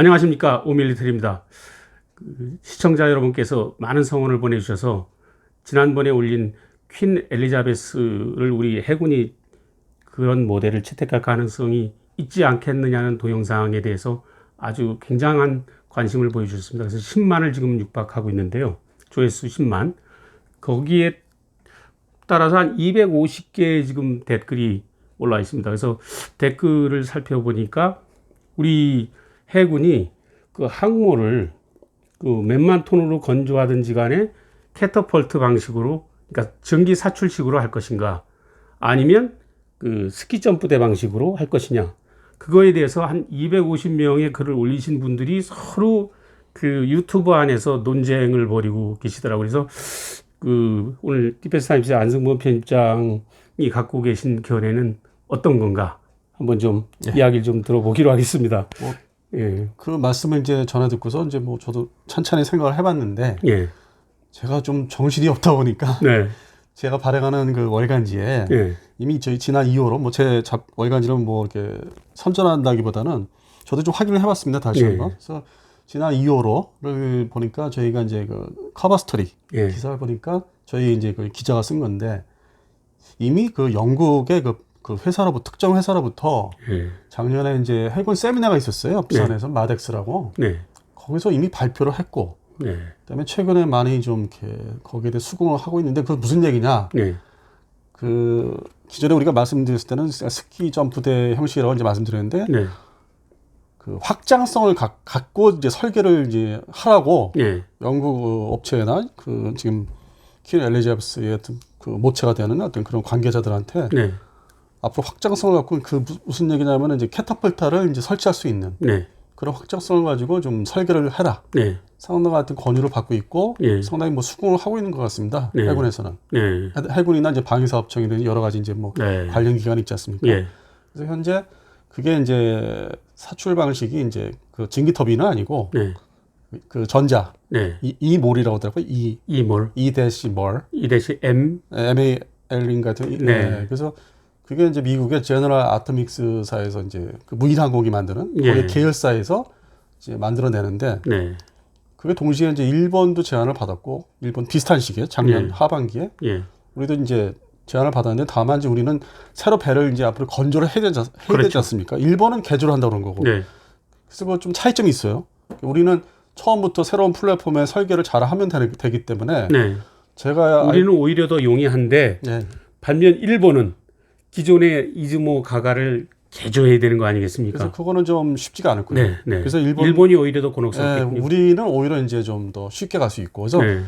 안녕하십니까 오밀리터리입니다. 그 시청자 여러분께서 많은 성원을 보내주셔서 지난번에 올린 퀸 엘리자베스를 우리 해군이 그런 모델을 채택할 가능성이 있지 않겠느냐는 동영상에 대해서 아주 굉장한 관심을 보여주셨습니다. 그래서 10만을 지금 육박하고 있는데요. 조회수 10만. 거기에 따라서 한 250개의 지금 댓글이 올라와 있습니다. 그래서 댓글을 살펴보니까 우리 해군이 그 항모를 그 몇만 톤으로 건조하든지 간에 캐터펄트 방식으로 그러니까 전기 사출식으로 할 것인가 아니면 그 스키 점프대 방식으로 할 것이냐 그거에 대해서 한 250명의 글을 올리신 분들이 서로 그 유튜브 안에서 논쟁을 벌이고 계시더라고요. 그래서 그 오늘 디펜스 타임스의 안승범 편집장이 갖고 계신 견해는 어떤 건가 한번 좀 예. 이야기를 좀 들어보기로 하겠습니다. 뭐, 예, 그 말씀을 이제 전해 듣고서 이제 뭐 저도 찬찬히 생각을 해봤는데 예, 제가 좀 정신이 없다 보니까 네, 제가 발행하는 그 월간지에 예, 이미 저희 지난 2호로 뭐 제 월간지는 뭐 이렇게 선전한다기보다는 저도 좀 확인을 해봤습니다 다시 예. 한번. 그래서 지난 2호로를 보니까 저희가 이제 그 커버 스토리 예, 기사를 보니까 저희 이제 그 기자가 쓴 건데 이미 그 영국의 그, 그 회사로부터 특정 회사로부터 예, 작년에 이제 해군 세미나가 있었어요. 부산에서 마덱스라고. 네, 거기서 이미 발표를 했고 네, 그다음에 최근에 많이 좀 이렇게 거기에 대해 수긍을 하고 있는데 그 무슨 얘기냐? 네, 그 기존에 우리가 말씀드렸을 때는 스키 점프대 형식이라고 이제 말씀드렸는데 네, 그 확장성을 가, 갖고 이제 설계를 이제 하라고 네, 영국 업체나 그 지금 퀸 엘리자베스의 어떤 그 모체가 되는 어떤 그런 관계자들한테 네, 앞으로 확장성을 갖고 그 무- 무슨 얘기냐면은 이제 캐터펄타를 이제 설치할 수 있는 네, 그런 확장성을 가지고 좀 설계를 해라. 네, 상당한 같은 권유를 받고 있고 예. 상당히 뭐 수긍을 하고 있는 것 같습니다. 네. 해군에서는 네, 해- 해군이나 이제 방위사업청이든 여러 가지 이제 뭐 네, 관련 기관이 있지 않습니까? 예, 그래서 현재 그게 이제 사출 방식이 이제 그 증기 터빈은 아니고 네, 그 전자 네, 이, 이 몰이라고 하더라고요. 이, 이몰, 이 대시 몰 이 대시 M, MAL인 같은 이- 네. 네. 그래서 그게 이제 미국의 제너럴 아토믹스사에서 이제 그 무인 항공이 만드는 예. 거기 계열사에서 이제 만들어내는데 네, 그게 동시에 이제 일본도 제안을 받았고 일본 비슷한 시기에 작년 예. 하반기에 예, 우리도 이제 제안을 받았는데 다만 이제 우리는 새로 배를 이제 앞으로 건조를 해야 되지, 않- 해야 그렇죠. 되지 않습니까? 일본은 개조를 한다고 그런 거고. 네, 그래서 뭐 좀 차이점이 있어요. 우리는 처음부터 새로운 플랫폼에 설계를 잘 하면 되, 기 때문에 네. 제가 우리는 오히려 더 용이한데 알- 예. 반면 일본은 기존의 이즈모 가가를 개조해야 되는 거 아니겠습니까? 그래서 그거는 좀 쉽지가 않았고요. 네, 네. 그래서 일본 일본이 오히려 더 예, 곤혹스럽겠군요. 우리는 오히려 이제 좀 더 쉽게 갈 수 있고 그래서 네,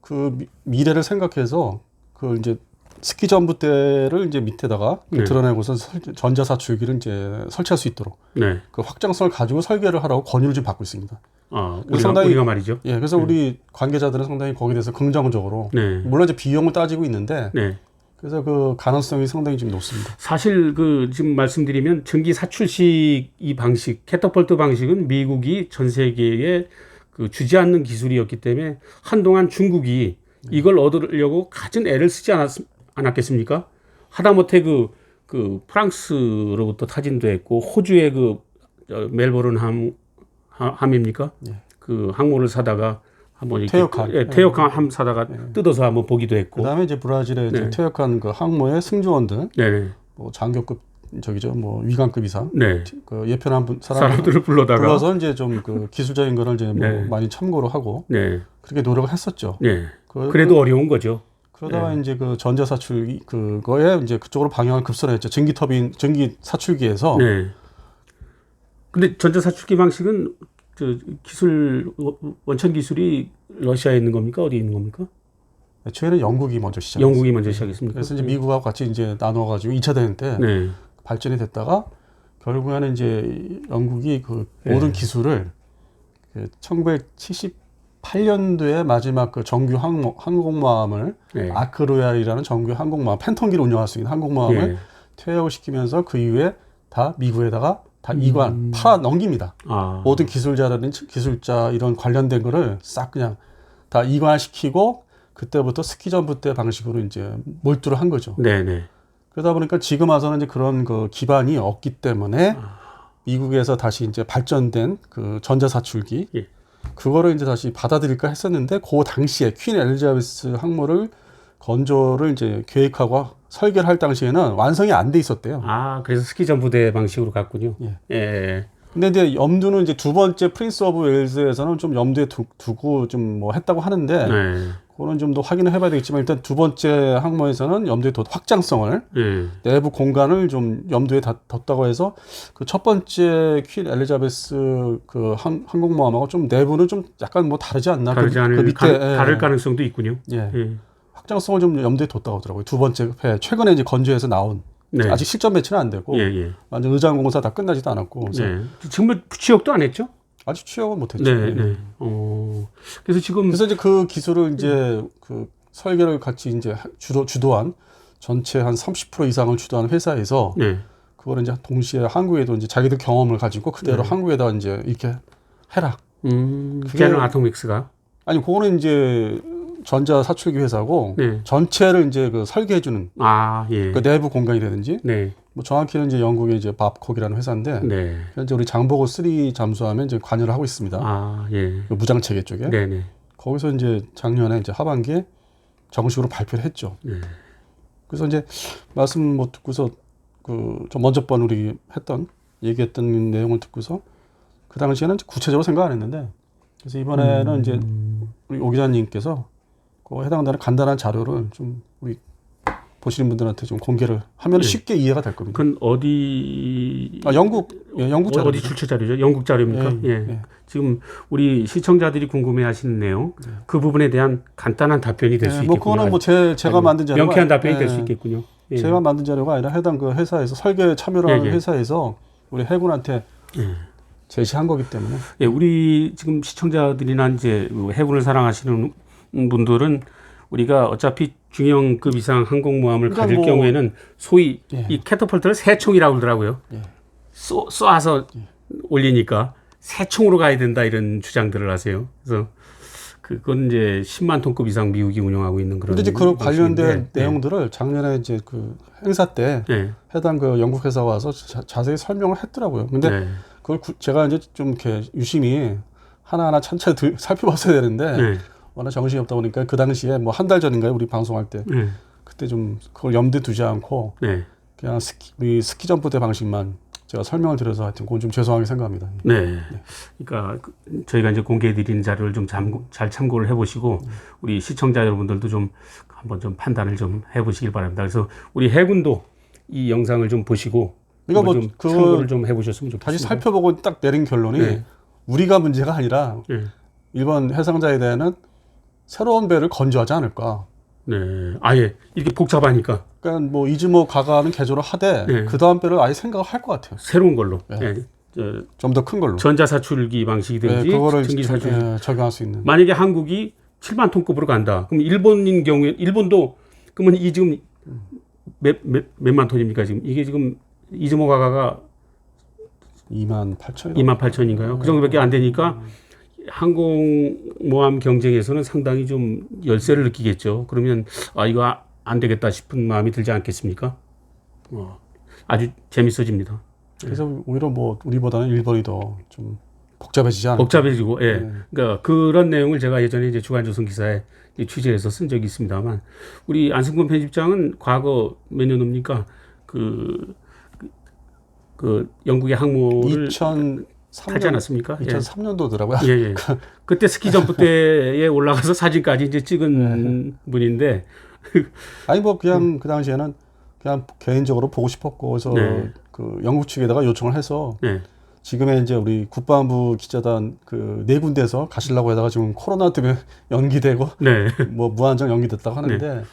그 미- 미래를 생각해서 그 이제 스키 점프대를 이제 밑에다가 네. 드러내고서 설- 전자사출기를 이제 설치할 수 있도록 네. 그 확장성을 가지고 설계를 하라고 권유를 좀 받고 있습니다. 아, 우리가, 상당히- 우리가 말이죠. 예, 그래서 우리 관계자들은 상당히 거기에 대해서 긍정적으로 네, 물론 이제 비용을 따지고 있는데 네. 그래서 그 가능성이 상당히 좀 높습니다. 사실 그 지금 말씀드리면 전기 사출식 이 방식 캐터펄트 방식은 미국이 전 세계에 그 주지 않는 기술이었기 때문에 한동안 중국이 이걸 얻으려고 갖은 애를 쓰지 않았, 않았겠습니까? 하다못해 그, 그 프랑스로부터 타진도 했고 호주의 그 어, 멜버른 함, 함- 함입니까? 예. 그 항모를 사다가 한번 퇴역한. 예, 퇴역한 함 사다가 뜯어서 한번 보기도 했고 그다음에 이제 브라질의 이제 네. 퇴역한 그 항모의 승조원들 네, 뭐 장교급 저기죠 뭐 위관급 이상 네. 그 예편한 분 사람 사람들을 불러다가 불러서 이제 좀 그 기술적인 거를 이제 뭐 네. 많이 참고를 하고 네, 그렇게 노력을 했었죠. 네. 그, 그래도 어려운 거죠. 그러다가 네. 이제 그 전자 사출 그거에 이제 그쪽으로 방향을 급선했죠. 전기 터빈 전기 사출기에서 네. 근데 전자 사출기 방식은 저 기술 원천 기술이 러시아에 있는 겁니까? 어디 있는 겁니까? 최근에 영국이 먼저 시작했어요. 영국이 먼저 시작했습니까? 그래서 이제 미국하고 같이 이제 나눠가지고 2차 대전 때 네. 발전이 됐다가 결국에는 이제 영국이 그 네. 모든 기술을 그 1978년도에 마지막 그 정규 항모, 항공모함을 네. 아크로얄이라는 정규 항공모함 팬텀기를 운영할 수 있는 항공모함을 네. 퇴역을 시키면서 그 이후에 다 미국에다가 다 이관 팔아 넘깁니다. 아. 모든 기술자라든지 기술자 이런 관련된 거를 싹 그냥 다 이관시키고 그때부터 스키 점프대 방식으로 이제 몰두를 한 거죠. 네, 네. 그러다 보니까 지금 와서는 이제 그런 그 기반이 없기 때문에 미국에서 다시 이제 발전된 그 전자 사출기 예. 그거를 이제 다시 받아들일까 했었는데 그 당시에 퀸 엘리자베스 항모를 건조를 이제 계획하고 설계를 할 당시에는 완성이 안 돼 있었대요. 아, 그래서 스키전 부대 방식으로 갔군요. 예. 예. 근데 이제 염두는 이제 두 번째 프린스 오브 웨일즈에서는 좀 염두에 두, 두고 좀 뭐 했다고 하는데 네. 그거는 좀 더 확인을 해봐야 되겠지만 일단 두 번째 항모에서는 염두에 뒀 확장성을 예. 내부 공간을 좀 염두에 다- 뒀다고 해서 그 첫 번째 퀸 엘리자베스 그 항, 항공모함하고 좀 내부는 좀 약간 뭐 다르지 않나? 다르지 그, 않을 그 밑에 가, 예, 다를 가능성도 있군요. 예. 예. 확장성을 좀 염두에 뒀다고 하더라고요. 두 번째 회 최근에 이제 건조해서 나온 네. 아직 실전 배치는 안 되고 예, 예. 완전 의장 공사 다 끝나지도 않았고 그래서 네. 지금 취역도 안 했죠? 아직 취역은 못했죠. 네, 네. 어. 그래서 지금 그래서 이제 그 기술을 이제 그 설계를 같이 이제 주도 주도한 전체 한 30% 이상을 주도한 회사에서 네. 그거를 이제 동시에 한국에도 이제 자기들 경험을 가지고 그대로 네. 한국에다 이제 이렇게 해라. 음, 그게- 아토믹스가 아니 그거는 이제 전자 사출기 회사고 네. 전체를 이제 그 설계해 주는 아, 예. 그 내부 공간이라든지 네. 뭐 정확히는 이제 영국의 이제 밥콕이라는 회사인데 네. 현재 우리 장보고 3 잠수함에 이제 관여를 하고 있습니다. 아, 예. 그 무장 체계 쪽에. 네, 네. 거기서 이제 작년에 이제 하반기에 정식으로 발표를 했죠. 네. 그래서 이제 말씀 뭐 듣고서 그저 먼저 번 우리 했던 얘기했던 내용을 듣고서 그 당시에는 구체적으로 생각 안 했는데 그래서 이번에는 이제 우리 오 기자님께서 그 해당되는 간단한 자료를 좀 우리 보시는 분들한테 좀 공개를 하면 예. 쉽게 이해가 될 겁니다. 그건 어디 아 영국 예, 영국 자료 어디 출처 자료죠? 영국 자료입니까? 예. 예. 지금 우리 시청자들이 궁금해하시는 내용 그 부분에 대한 간단한 답변이 될수 예, 있겠군요. 뭐 그거는 뭐제 제가 만든 자료가 명쾌한 답변이 될 예, 수 있겠군요. 예. 제가 만든 자료가 아니라 해당 그 회사에서 설계 예, 예. 회사에서 우리 해군한테 예. 제시한 거기 때문에 예, 우리 지금 시청자들이나 이제 그 해군을 사랑하시는 분들은 우리가 어차피 중형급 이상 항공모함을 그러니까 가질 뭐- 경우에는 소위 예. 이 캐터펄트를 세 총이라고 그러더라고요. 예. 쏘, 쏘아서 올리니까 세 총으로 가야 된다 이런 주장들을 하세요. 그래서 그건 이제 10만 톤급 이상 미국이 운영하고 있는 그런 근데 이제 그 관련된 방식인데, 내용들을 작년에 이제 그 행사 때 예. 예. 해당 그 영국 회사 와서 자, 세히 설명을 했더라고요. 근데 네. 그걸 구- 제가 이제 좀 이렇게 유심히 하나하나 천천히 들- 살펴봤어야 되는데 네. 워낙 정신이 없다 보니까 그 당시에 뭐 한 달 전인가요 우리 방송할 때 네. 그때 좀 그걸 염두에 두지 않고 네. 그냥 스키 우리 스키 점프 대 방식만 제가 설명을 드려서 하여튼 그건 좀 죄송하게 생각합니다. 네. 그러니까 그- 저희가 이제 공개해 드린 자료를 좀 잘 참고를 해 보시고 우리 시청자 여러분들도 좀 한번 좀 판단을 좀 해 보시길 바랍니다. 그래서 우리 해군도 이 영상을 좀 보시고 그러니까 뭐뭐좀그 참고를 좀 해 보셨으면 좋겠습니다. 다시 살펴보고 딱 내린 결론이 네. 우리가 문제가 아니라 네. 일본 해상자에 대한 새로운 배를 건조하지 않을까. 네. 아예 이렇게 복잡하니까 그러니까 뭐 이즈모 가가는 개조를 하되 네. 그 다음 배를 아예 생각을 할 것 같아요. 새로운 걸로 네. 예. 저좀더 큰 걸로. 전자 사출기 방식이든지 네, 그거를 전기 사출 적- 예, 적용할 수 있는. 만약에 한국이 7만 톤급으로 간다. 그럼 일본인 경우에 일본도 그러면 이 지금 몇, 몇, 몇만 톤입니까 지금 이게 지금 이즈모 가가가 2만 8천. 2만 8천인가요? 그 정도밖에 안 되니까 항공모함 경쟁에서는 상당히 좀 열세를 느끼겠죠. 그러면 아 이거 아- 안 되겠다 싶은 마음이 들지 않겠습니까? 어, 아주 재밌어집니다. 그래서 오히려 뭐 우리보다는 일본이 더 좀 복잡해지지 않을까. 복잡해지고, 예. 네. 그러니까 그런 내용을 제가 예전에 이제 주간조선 기사에 취재해서 쓴 적이 있습니다만, 우리 안승권 편집장은 과거 몇 년입니까? 그, 그, 그 영국의 항모를 2003년 타지 않았습니까? 예. 2003년도더라고요. 예, 예. 그때 스키 점프 때에 올라가서 사진까지 이제 찍은 네. 분인데, 아니 뭐 그냥 그 당시에는 그냥 개인적으로 보고 싶었고 그래서 네. 그 영국 측에다가 요청을 해서 네, 지금의 이제 우리 국방부 기자단 그 네 군데에서 가시려고 하다가 지금 코로나 때문에 연기되고 네, 뭐 무한정 연기됐다고 하는데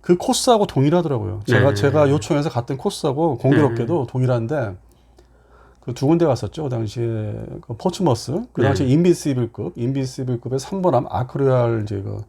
그 코스하고 동일하더라고요. 제가 네. 제가 요청해서 갔던 코스하고 공교롭게도 동일한데 그 두 군데 갔었죠. 그 당시에 그 포츠머스 그 당시 에 인비시블급 인비시블급의 3번함 아크로얄 이제 그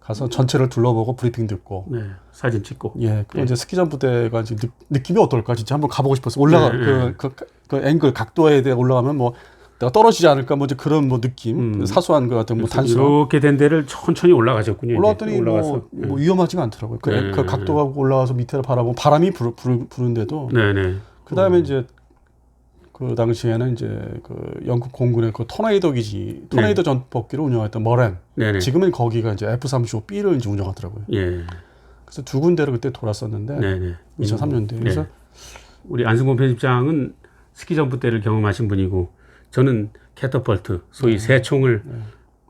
가서 전체를 둘러보고 브리핑 듣고 네, 사진 찍고. 예, 그 이제 스키장 부대가 느, 느낌이 어떨까 진짜 한번 가보고 싶었어. 올라가 네, 그, 그, 그 앵글 각도에 대해 올라가면 뭐 내가 떨어지지 않을까 뭐 이제 그런 뭐 느낌 음. 그 사소한 그 같은 뭐 단순 이렇게 된 데를 천천히 올라가셨군요. 올라왔더니. 뭐, 뭐 위험하지가 않더라고요. 그, 네. 그 각도가 올라와서 밑에를 바라보고 바람이 부르, 부르, 부는데도 네, 네. 그 다음에 이제 그 당시에는 이제 그 영국 공군의 그 토네이도 기지, 토네이도 전폭기를 운영했던 머렌. 네네. 지금은 거기가 이제 F-35B를 이제 운영하더라고요. 예. 그래서 두 군데를 그때 돌았었는데 네네. 2003년도에. 그래서 네. 우리 안승범 편집장은 스키 점프 때를 경험하신 분이고 저는 캐터펄트 네. 소위 새총을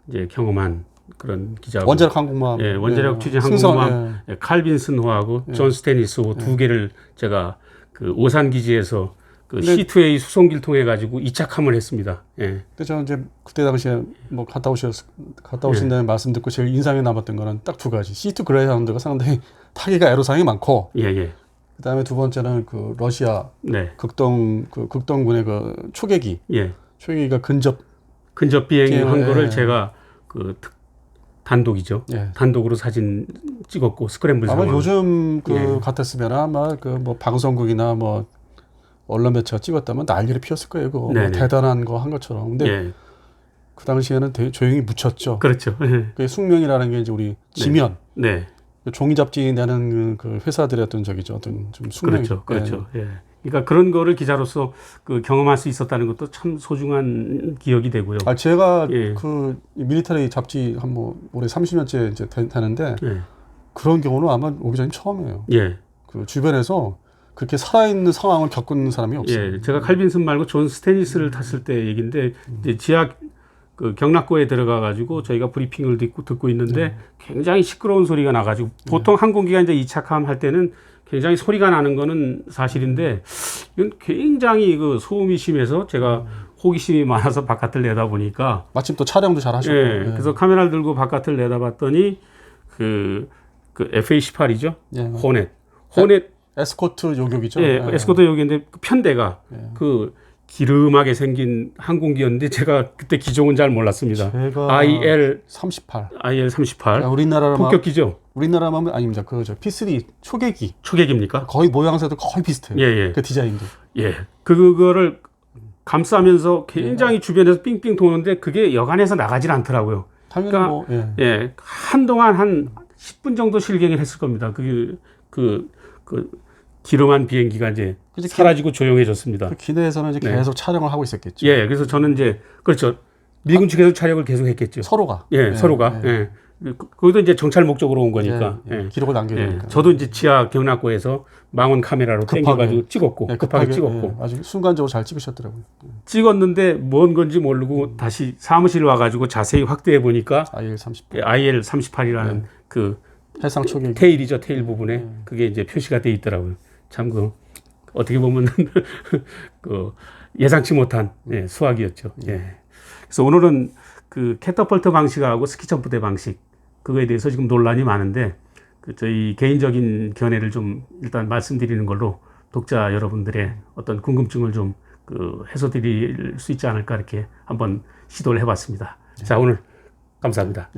이제 경험한 그런 기자고 원자력 항공모함, 예, 원자력 추진 승선, 항공모함 예, 칼빈 스노하고 존 스테니스호 두 개를 제가 그 오산 기지에서 그 네. C2A 수송기를 통해 가지고 이착함을 했습니다. 예. 근데 저는 이제 그때 당시에 뭐 갔다 오셨 갔다 예. 오신다는 말씀 듣고 제일 인상에 남았던 거는 딱 두 가지. C2 그레이하운드가 상당히 타기가 애로사항이 많고 예, 예. 그다음에 두 번째는 그 러시아 네. 극동 그 극동군의 그 초계기 예. 초계기가 근접 근접 비행한 예. 거를 제가 그 특, 단독이죠. 예. 단독으로 사진 찍었고 스크램블 아마 상황. 요즘 그 예. 같았으면 아마 그 뭐 방송국이나 뭐 언론 매체가 찍었다면 난리를 피웠을 거예요. 그거 뭐 네네. 대단한 거 한 것처럼. 근데 예. 그 당시에는 되게 조용히 묻혔죠. 그렇죠. 예. 그 숙명이라는 게 이제 우리 지면 네. 종이 잡지 내는 그 회사들의 어떤 저기죠. 어떤 좀 숙명. 그렇죠. 그렇죠. 예. 그러니까 그런 거를 기자로서 그 경험할 수 있었다는 것도 참 소중한 기억이 되고요. 아 제가 예. 그 밀리터리 잡지 한 뭐 올해 30년째 이제 되- 되는데 예. 그런 경우는 아마 오 기자님 처음이에요. 예. 그 주변에서 그렇게 살아있는 상황을 겪은 사람이 없어요. 예. 제가 칼빈슨 말고 존 스테니스를 탔을 때 얘기인데 이제 지하 그 경락고에 들어가 가지고 저희가 브리핑을 듣고 듣고 있는데 굉장히 시끄러운 소리가 나 가지고 보통 항공기가 이제 이착함 할 때는 굉장히 소리가 나는 거는 사실인데 이건 굉장히 그 소음이 심해서 제가 호기심이 많아서 바깥을 내다 보니까 마침 또 촬영도 잘 하셨고. 예, 예. 그래서 카메라를 들고 바깥을 내다봤더니 그, 그 FA18이죠. 예. 호넷. 호넷, 에스코트 요격이죠. 예, 에스코트 여기인데 그 편대가 예. 그 기름하게 생긴 항공기였는데 제가 그때 기종은 잘 몰랐습니다. 제가 IL, 38. IL 38. 우리나라만 폭격기죠. 우리나라만 아닙니다. 그저 P3 초계기 초계기입니까? 거의 모양새도 거의 비슷해요. 예, 예. 그 디자인도. 예. 그거를 감싸면서 굉장히 주변에서 삥삥 도는데 그게 여간에서 나가질 않더라고요. 당연히 그러니까 뭐 예. 예, 한동안 한 10분 정도 실갱을 했을 겁니다. 그, 그, 그, 기름한 비행기가 이제 사라지고 조용해졌습니다. 그 기내에서는 이제 네. 계속 촬영을 하고 있었겠죠. 예, 그래서 저는 이제, 그렇죠. 미군 측에서 촬영을 계속 했겠죠. 서로가. 예, 서로가. 예. 그- 거기도 이제 정찰 목적으로 온 거니까. 예, 예. 예. 기록을 남겨야 예. 저도 이제 지하 경락고에서 망원 카메라로 급하게. 땡겨가지고 찍었고, 예, 급하게, 찍었고. 예, 아주 순간적으로 잘 찍으셨더라고요. 찍었는데 뭔 건지 모르고 다시 사무실 와가지고 자세히 확대해 보니까 IL 30 IL 38이라는 그 해상 초계기. 테일이죠 테일 부분에 그게 이제 표시가 돼 있더라고요. 참 그 어떻게 보면 그 예상치 못한 예, 수학이었죠. 예. 그래서 오늘은 그 캐터펄트 방식하고 스키 점프대 방식 그거에 대해서 지금 논란이 많은데 그 저희 개인적인 견해를 좀 일단 말씀드리는 걸로 독자 여러분들의 어떤 궁금증을 좀 그 해소드릴 수 있지 않을까 이렇게 한번 시도를 해봤습니다. 자 오늘 감사합니다.